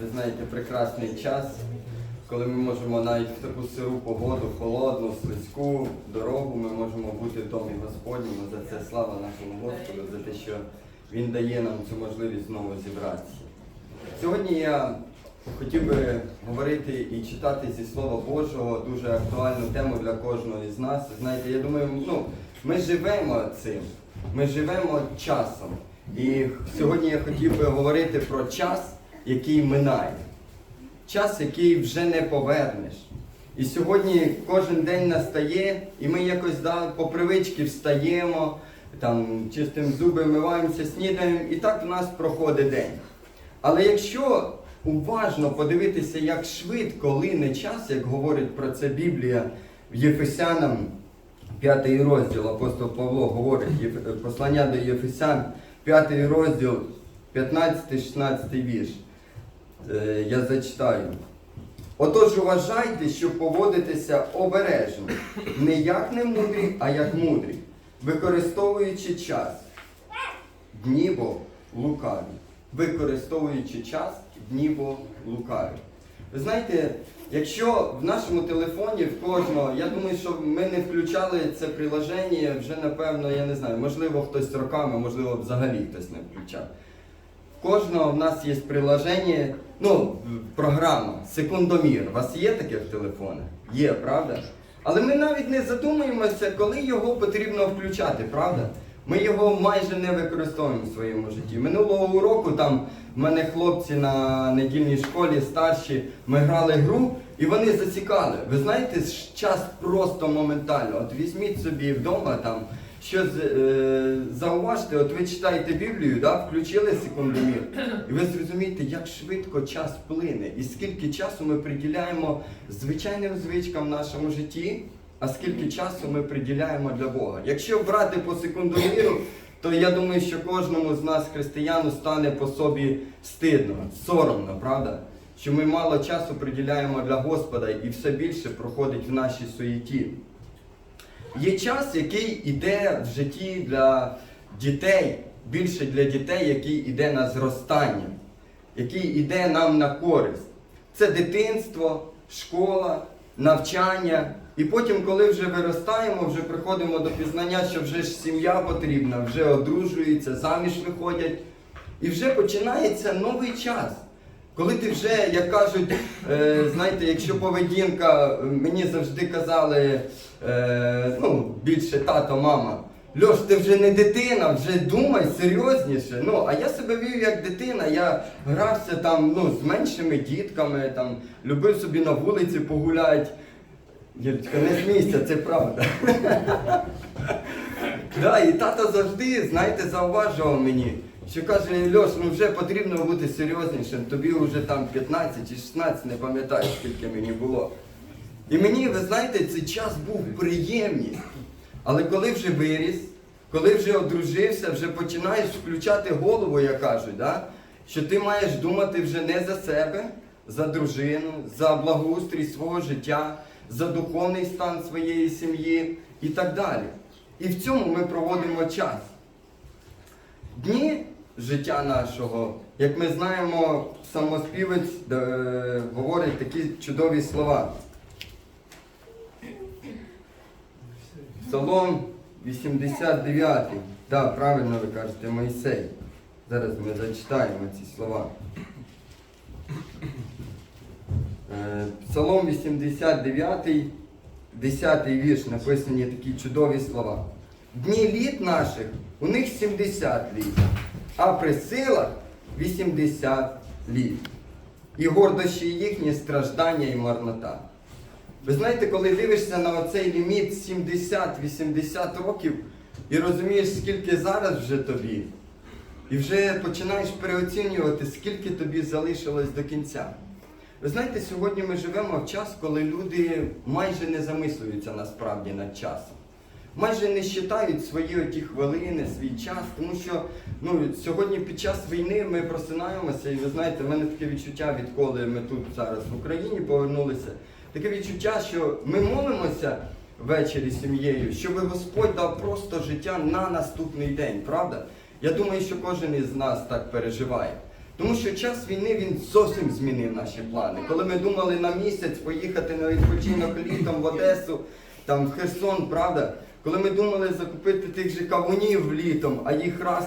ви знаєте, прекрасний час, коли ми можемо навіть в таку сиру погоду, холодну, слизьку дорогу, ми можемо бути в домі Господньому. За це слава нашому Господу, за те, що Він дає нам цю можливість знову зібратися. Сьогодні я хотів би говорити і читати зі Слова Божого дуже актуальну тему для кожного із нас. Знаєте, я думаю, ну, ми живемо цим, ми живемо часом. І сьогодні я хотів би говорити про час, який минає. Час, який вже не повернеш. І сьогодні кожен день настає, і ми якось да, по привичці встаємо, там, чистим зуби, миваємося, снідаємо, і так в нас проходить день. Але якщо уважно подивитися, як швидко лине час, як говорить про це Біблія в Єфесянам, 5 розділ, апостол Павло говорить, послання до Єфесян, 5 розділ, 15-16 вірш. Е, Я зачитаю. Отож уважайте, щоб поводитися обережно, не як не мудрі, а як мудрі, використовуючи час. Дні лукаві. Використовуючи час, дні бо лукаві. Ви знаєте, якщо в нашому телефоні в кожного, я думаю, що ми не включали це приложення вже, напевно, я не знаю, можливо, хтось роками, можливо, взагалі хтось не включав. Кожного в нас є приложення, ну, програма, секундомір. У вас є таке в телефонах? Є, правда? Але ми навіть не задумуємося, коли його потрібно включати, правда? Ми його майже не використовуємо в своєму житті. Минулого року там в мене хлопці на недільній школі старші, ми грали гру і вони засікали. Ви знаєте, час просто моментально. От візьміть собі вдома там. Що е, зауважте, от ви читаєте Біблію, да, включили секундомір, і ви зрозумієте, як швидко час плине, і скільки часу ми приділяємо звичайним звичкам в нашому житті, а скільки часу ми приділяємо для Бога. Якщо брати по секундоміру, то я думаю, що кожному з нас, християну, стане по собі стидно, соромно, правда? Що ми мало часу приділяємо для Господа і все більше проходить в нашій суєті. Є час, який іде в житті для дітей, більше для дітей, який іде на зростання, який іде нам на користь. Це дитинство, школа, навчання. І потім, коли вже виростаємо, вже приходимо до пізнання, що вже ж сім'я потрібна, вже одружуються, заміж виходять. І вже починається новий час. Коли ти вже, як кажуть, е, знаєте, якщо поведінка, е, мені завжди казали, е, ну, більше тато, мама, Льош, ти вже не дитина, вже думай серйозніше. Ну, а я себе вів як дитина, я грався там ну, з меншими дітками, там, любив собі на вулиці погуляти. Юлечка, не змійся, це правда. Да, і тато завжди, знаєте, зауважував мені, що каже, Льош, ну вже потрібно бути серйознішим, тобі вже там 15 чи 16, не пам'ятаю, скільки мені було. І мені, ви знаєте, цей час був приємний. Але коли вже виріс, коли вже одружився, вже починаєш включати голову, як кажуть, да? що ти маєш думати вже не за себе, за дружину, за благоустрій свого життя, за духовний стан своєї сім'ї і так далі. І в цьому ми проводимо час. Дні життя нашого, як ми знаємо, самоспівець е, говорить такі чудові слова. Псалом 89. Да, правильно ви кажете, Мойсей. Зараз ми зачитаємо ці слова. Е, Псалом 89, 10 вірш, написані такі чудові слова. Дні літ наших, у них 70 літ, а при силах 80 літ. І гордощі їхні страждання і марнота. Ви знаєте, коли дивишся на оцей ліміт 70-80 років і розумієш, скільки зараз вже тобі, і вже починаєш переоцінювати, скільки тобі залишилось до кінця. Ви знаєте, сьогодні ми живемо в час, коли люди майже не замислюються насправді над часом. Майже не вважають свої оті хвилини, свій час, тому що ну, сьогодні під час війни ми просинаємося, і ви знаєте, в мене таке відчуття, відколи ми тут зараз в Україні повернулися. Таке відчуття, що ми молимося ввечері з сім'єю, щоб Господь дав просто життя на наступний день, правда? Я думаю, що кожен із нас так переживає. Тому що час війни він зовсім змінив наші плани. Коли ми думали на місяць поїхати на відпочинок літом в Одесу, там в Херсон, правда? Коли ми думали закупити тих же кавунів літом, а їх раз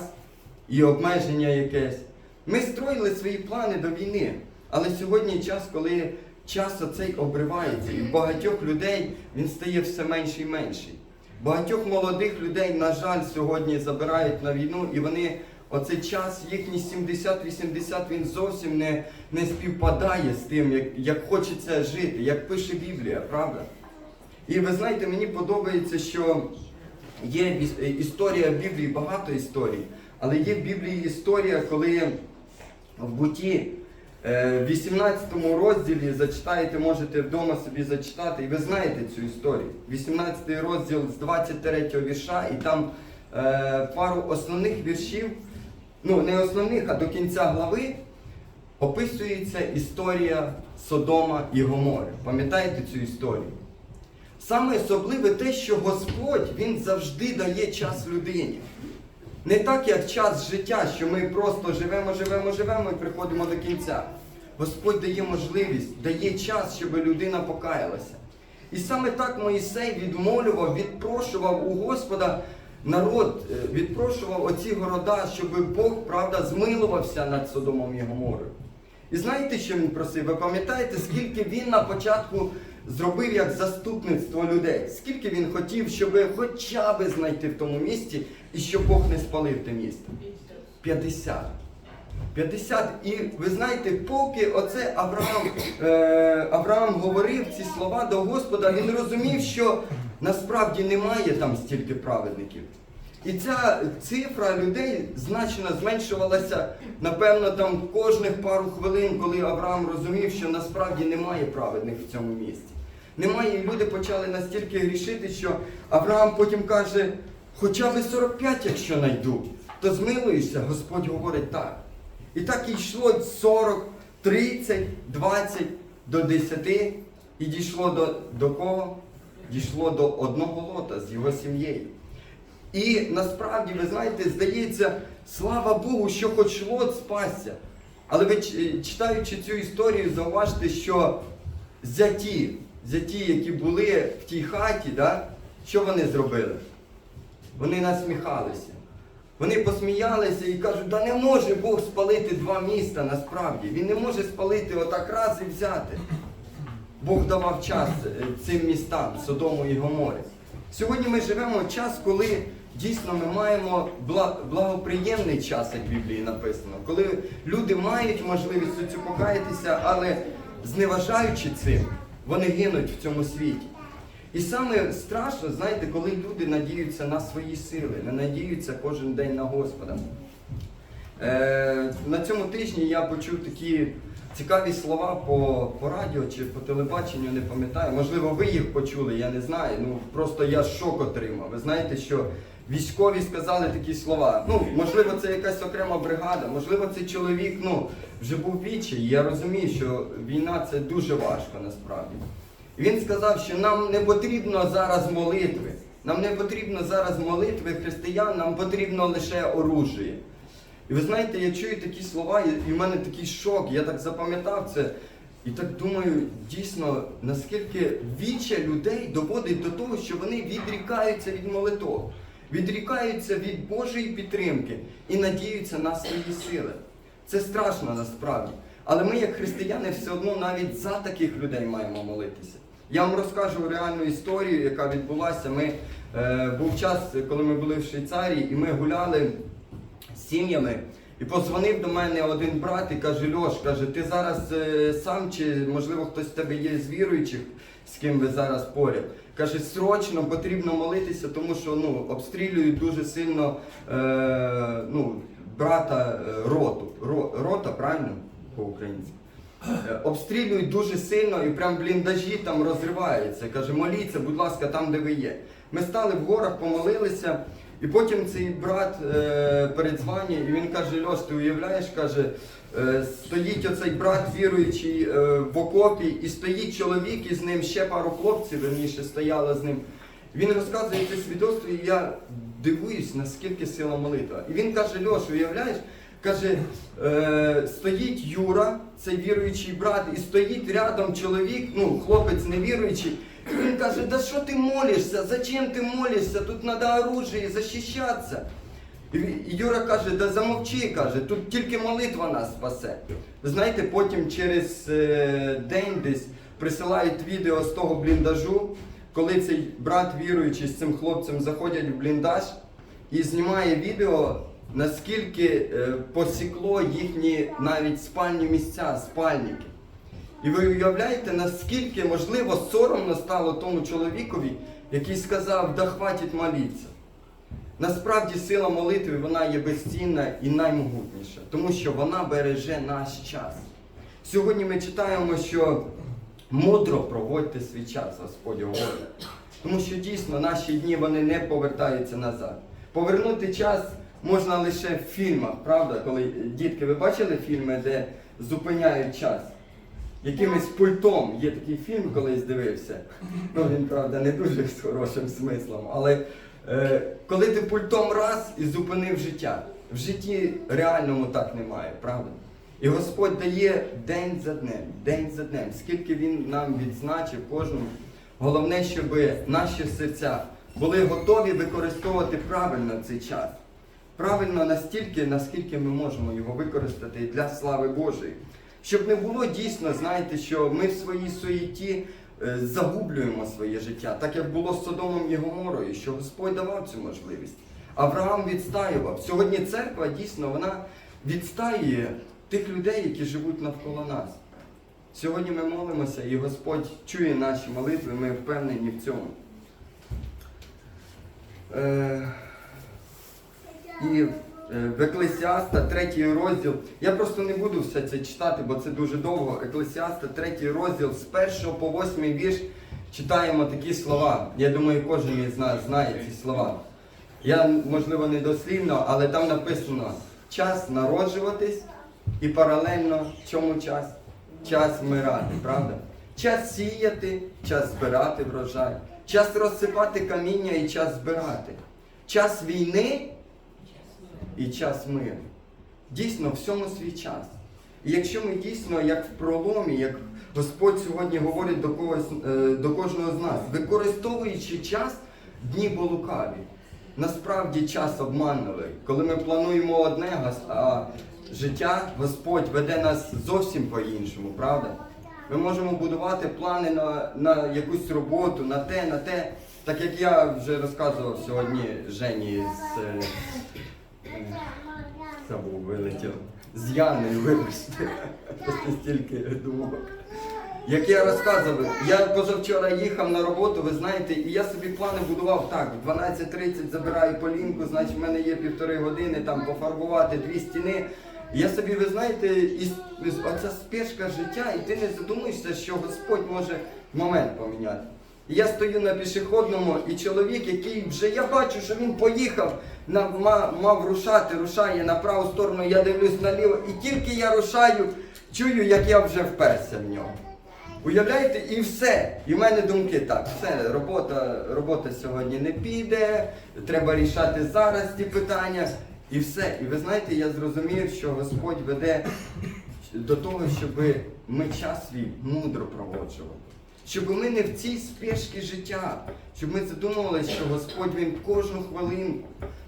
і обмеження якесь. Ми строїли свої плани до війни. Але сьогодні час, коли час оцей обривається, і в багатьох людей він стає все менший і менший. Багатьох молодих людей, на жаль, сьогодні забирають на війну, і вони оцей час, їхній 70-80, він зовсім не, не співпадає з тим, як, як хочеться жити, як пише Біблія, правда? І ви знаєте, мені подобається, що є е, історія Біблії, багато історій, але є в Біблії історія, коли в буті в 18 розділі зачитаєте, можете вдома собі зачитати, і ви знаєте цю історію. 18 розділ з 23 вірша, і там е, пару основних віршів, ну не основних, а до кінця глави описується історія Содома і Гомори. Пам'ятаєте цю історію? Саме особливе те, що Господь Він завжди дає час людині. Не так, як час життя, що ми просто живемо, живемо, живемо і приходимо до кінця. Господь дає можливість, дає час, щоб людина покаялася. І саме так Моїсей відмолював, відпрошував у Господа народ, е, відпрошував оці города, щоб Бог, правда, змилувався над Содомом і Гоморою. І знаєте, що він просив? Ви пам'ятаєте, скільки він на початку зробив як заступництво людей? Скільки він хотів, щоб хоча б знайти в тому місці і щоб Бог не спалив те місто? 50. 50. І ви знаєте, поки оце Авраам, е, Авраам говорив ці слова до Господа, він розумів, що насправді немає там стільки праведників. І ця цифра людей значно зменшувалася, напевно, там кожних пару хвилин, коли Авраам розумів, що насправді немає праведних в цьому місці. Немає, і люди почали настільки грішити, що Авраам потім каже, хоча б 45, якщо найду, то змилуєшся, Господь говорить так. І так і йшло 40, 30, 20 до 10, і дійшло до, до кого? Дійшло до одного лота з його сім'єю. І насправді, ви знаєте, здається, слава Богу, що хоч Лот спасся. Але ви читаючи цю історію, зауважте, що зяті, зяті, які були в тій хаті, да, що вони зробили? Вони насміхалися. Вони посміялися і кажуть, да не може Бог спалити два міста насправді. Він не може спалити отак раз і взяти. Бог давав час е, цим містам, Содому і Гоморі. Сьогодні ми живемо в час, коли дійсно ми маємо благоприємний час, як в Біблії написано, коли люди мають можливість покаятися, але зневажаючи цим, вони гинуть в цьому світі. І саме страшно, знаєте, коли люди надіються на свої сили, не надіються кожен день на Господа. Е, на цьому тижні я почув такі цікаві слова по, по радіо чи по телебаченню, не пам'ятаю. Можливо, ви їх почули, я не знаю. Ну просто я шок отримав. Ви знаєте, що військові сказали такі слова. Ну, можливо, це якась окрема бригада, можливо, цей чоловік ну, вже був вічий. і Я розумію, що війна це дуже важко насправді. Він сказав, що нам не потрібно зараз молитви. Нам не потрібно зараз молитви християн, нам потрібно лише оружие. І ви знаєте, я чую такі слова, і в мене такий шок, я так запам'ятав це. І так думаю, дійсно, наскільки віче людей доводить до того, що вони відрікаються від молитов, відрікаються від Божої підтримки і надіються на свої сили. Це страшно насправді. Але ми, як християни, все одно навіть за таких людей маємо молитися. Я вам розкажу реальну історію, яка відбулася. Ми, е, був час, коли ми були в Швейцарії, і ми гуляли з сім'ями. І подзвонив до мене один брат і каже: Льош, каже, ти зараз е, сам чи можливо хтось з тебе є з віруючих, з ким ви зараз поряд. Каже, срочно потрібно молитися, тому що ну, обстрілюють дуже сильно е, ну, брата е, роту. Ро, рота, правильно? По-українськи. Е, Обстрілюють дуже сильно і прям бліндажі там розриваються. Каже, моліться, будь ласка, там, де ви є. Ми стали в горах, помолилися, і потім цей брат е, передзвонює, і він каже: Льош, ти уявляєш, каже, е, стоїть оцей брат віруючий е, в окопі, і стоїть чоловік, і з ним ще пару хлопців, верніше, стояло з ним. Він розказує це свідоцтво, і я дивуюсь, наскільки сила молитва. І він каже: Льош, уявляєш, Каже, е, стоїть Юра, цей віруючий брат, і стоїть рядом чоловік, ну, хлопець невіруючий. І він каже, да що ти молишся? Зачем ти молишся? Тут треба оружие, захищатися. І Юра каже, да замовчи, каже, тут тільки молитва нас спасе. Знаєте, потім через е, день десь присилають відео з того бліндажу, коли цей брат віруючий з цим хлопцем заходять в бліндаж і знімає відео, наскільки е, посікло їхні навіть спальні місця, спальники. І ви уявляєте, наскільки можливо соромно стало тому чоловікові, який сказав, да хватить молитися. Насправді сила молитви вона є безцінна і наймогутніша, тому що вона береже наш час. Сьогодні ми читаємо, що мудро проводьте свій час, Господь говорить. Тому що дійсно наші дні вони не повертаються назад. Повернути час можна лише в фільмах, правда? Коли дітки, ви бачили фільми, де зупиняють час? Якимось пультом. Є такий фільм, колись дивився. Ну він, правда, не дуже з хорошим смислом. Але е, коли ти пультом раз і зупинив життя, в житті реальному так немає, правда? І Господь дає день за днем, день за днем, скільки Він нам відзначив кожному. Головне, щоб наші серця були готові використовувати правильно цей час. Правильно настільки, наскільки ми можемо його використати для слави Божої. Щоб не було дійсно, знаєте, що ми в своїй суєті е, загублюємо своє життя, так як було з Содомом і Гоморою, що Господь давав цю можливість. Авраам відстаював. Сьогодні церква дійсно вона відстаює тих людей, які живуть навколо нас. Сьогодні ми молимося, і Господь чує наші молитви, ми впевнені в цьому. Е, і е, в Еклесіаста, третій розділ. Я просто не буду все це читати, бо це дуже довго. Еклесіаста, третій розділ, з першого по восьмий вірш читаємо такі слова. Я думаю, кожен із нас знає ці слова. Я, можливо, не дослівно, але там написано час народжуватись і паралельно чому час? Час вмирати, правда? Час сіяти, час збирати врожай, час розсипати каміння і час збирати. Час війни і час миру. Дійсно, всьому свій час. І якщо ми дійсно, як в проломі, як Господь сьогодні говорить до когось, е, до кожного з нас, використовуючи час, дні бо лукаві. Насправді час обманливий. Коли ми плануємо одне, а життя Господь веде нас зовсім по-іншому, правда? Ми можемо будувати плани на, на якусь роботу, на те, на те. Так як я вже розказував сьогодні Жені з е, е, забув, вилетів. З Яною, вибачте. Просто стільки думок. Як я розказував, я позавчора їхав на роботу, ви знаєте, і я собі плани будував так, в 12.30 забираю полінку, значить в мене є півтори години там пофарбувати дві стіни. Я собі, ви знаєте, і оця спешка життя, і ти не задумуєшся, що Господь може момент поміняти. Я стою на пішохідному, і чоловік, який вже я бачу, що він поїхав, на, мав, мав рушати, рушає на праву сторону, я дивлюсь наліво, і тільки я рушаю, чую, як я вже вперся в нього. Уявляєте, і все. І в мене думки так, все, робота, робота сьогодні не піде, треба рішати зараз ці питання. І все. І ви знаєте, я зрозумів, що Господь веде до того, щоб ми час свій мудро проводжували. Щоб ми не в цій спешці життя, щоб ми задумувалися, що Господь Він кожну хвилинку,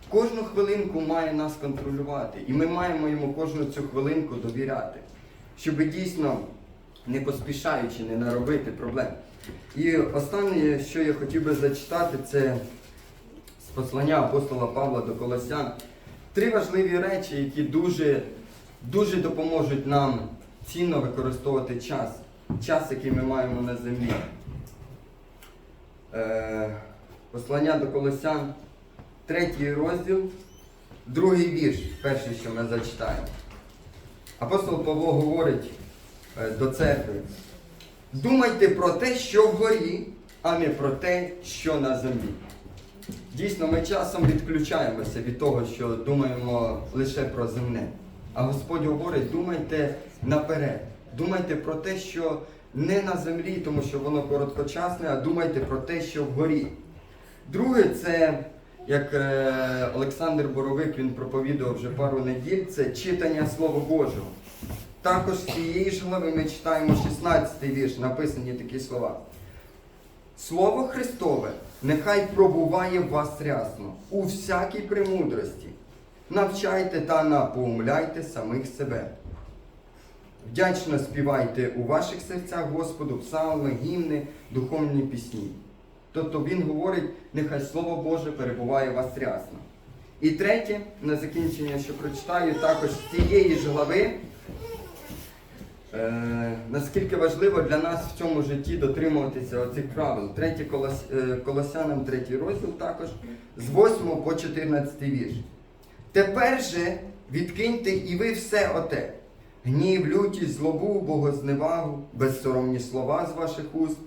кожну хвилинку має нас контролювати. І ми маємо йому кожну цю хвилинку довіряти. Щоб дійсно не поспішаючи, не наробити проблем. І останнє, що я хотів би зачитати, це з послання апостола Павла до Колосян. Три важливі речі, які дуже, дуже допоможуть нам цінно використовувати час. Час, який ми маємо на землі. Е, послання до Колосян, третій розділ, другий вірш, перший, що ми зачитаємо. Апостол Павло говорить е, до церкви. Думайте про те, що вгорі, а не про те, що на землі. Дійсно, ми часом відключаємося від того, що думаємо лише про земне. А Господь говорить, думайте наперед. Думайте про те, що не на землі, тому що воно короткочасне, а думайте про те, що вгорі. Друге, це як е, Олександр Боровик він проповідував вже пару неділь, це читання Слова Божого. Також з цієї ж глави ми читаємо 16-й вірш, написані такі слова. Слово Христове нехай пробуває в вас рясно у всякій премудрості. Навчайте та напоумляйте самих себе. Вдячно співайте у ваших серцях Господу псалми, гімни, духовні пісні. Тобто він говорить, нехай Слово Боже перебуває у вас рясно. І третє, на закінчення, що прочитаю, також з цієї ж глави, наскільки важливо для нас в цьому житті дотримуватися оцих правил. Третє колос, е, Колосянам, третій розділ також, з 8 по 14 вірш. Тепер же відкиньте і ви все оте. Гнів, лютість, злобу, богозневагу, безсоромні слова з ваших уст.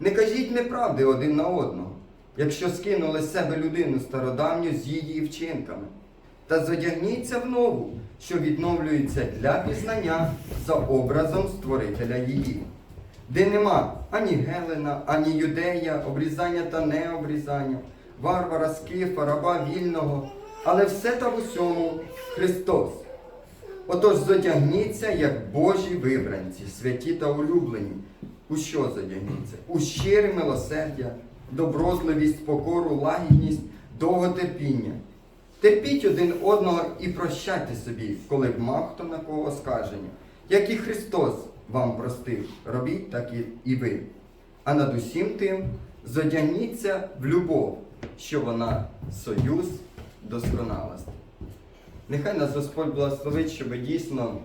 Не кажіть неправди один на одного, якщо скинули з себе людину стародавню з її вчинками. Та задягніться в нову, що відновлюється для пізнання за образом створителя її, де нема ані Гелена, ані юдея, обрізання та необрізання, варвара, скифа, раба вільного, але все та в усьому Христос. Отож зодягніться, як Божі вибранці, святі та улюблені. У що зодягніться? У щире милосердя, доброзливість, покору, лагідність, довготерпіння. Терпіть один одного і прощайте собі, коли б мав хто на кого оскарження. Як і Христос вам простив, робіть так і, ви. А над усім тим зодягніться в любов, що вона союз досконалості. Нехай нас Господь благословить, щоб дійсно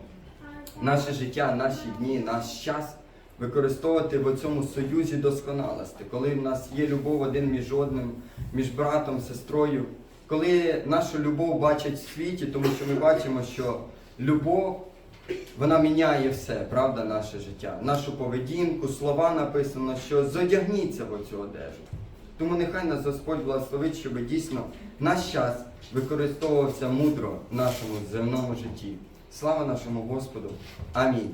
наше життя, наші дні, наш час використовувати в цьому союзі досконалості, коли в нас є любов один між одним, між братом, сестрою, коли нашу любов бачать в світі, тому що ми бачимо, що любов вона міняє все, правда, наше життя, нашу поведінку, слова написано, що зодягніться в цю одежу. Тому нехай нас Господь благословить, щоб дійсно наш час використовувався мудро в нашому земному житті. Слава нашому Господу. Амінь.